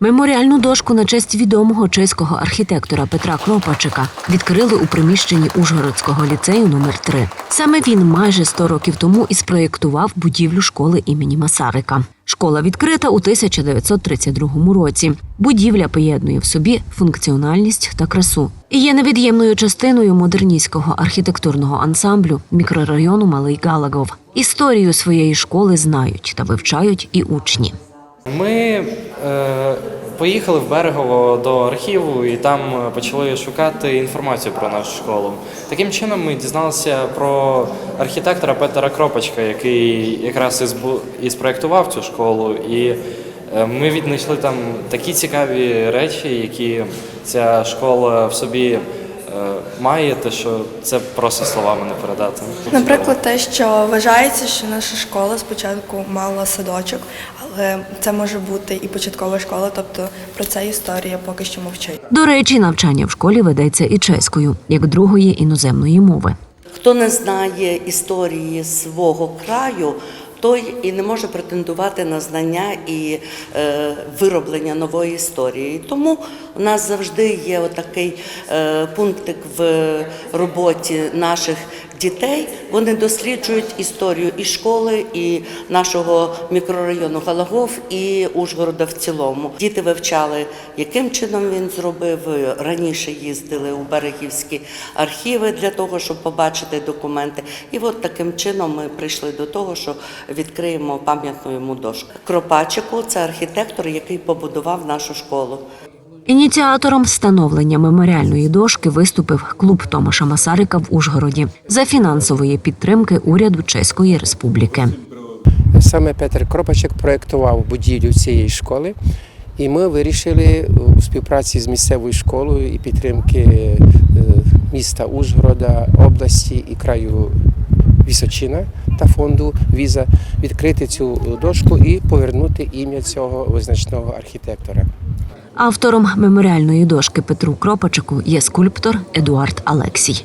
Меморіальну дошку на честь відомого чеського архітектора Петра Кропачика відкрили у приміщенні Ужгородського ліцею номер 3 Саме він майже 100 років тому і спроєктував будівлю школи імені Масарика. Школа відкрита у 1932 році. Будівля поєднує в собі функціональність та красу і є невід'ємною частиною модерністського архітектурного ансамблю мікрорайону Малий Галагов. Історію своєї школи знають та вивчають і учні. Ми е, поїхали в Берегово до архіву і там е, почали шукати інформацію про нашу школу. Таким чином ми дізналися про архітектора Петера Кропачка, який якраз і збу- і спроєктував цю школу. І е, ми віднайшли там такі цікаві речі, які ця школа в собі має, те, що це просто словами не передати. Наприклад, те, що вважається, що наша школа спочатку мала садочок, але це може бути і початкова школа, тобто про це історія поки що мовчить. До речі, навчання в школі ведеться і чеською, як другої іноземної мови. Хто не знає історії свого краю, той і не може претендувати на знання і е, вироблення нової історії. Тому у нас завжди є отакий е, пунктик в роботі наших дітей. Вони досліджують історію і школи, і нашого мікрорайону Галагов, і Ужгорода в цілому. Діти вивчали, яким чином він зробив. Раніше їздили у берегівські архіви для того, щоб побачити документи. І от таким чином ми прийшли до того, що відкриємо пам'ятну йому дошку. Кропачику це архітектор, який побудував нашу школу. Ініціатором встановлення меморіальної дошки виступив клуб Томаша Масарика в Ужгороді за фінансової підтримки уряду Чеської Республіки. Саме Петер Кропачек проєктував будівлю цієї школи, і ми вирішили у співпраці з місцевою школою і підтримки е, міста Ужгорода, області і краю Вісочина та фонду Віза відкрити цю дошку і повернути ім'я цього визначного архітектора. Автором меморіальної дошки Петру Кропачику є скульптор Едуард Алексій.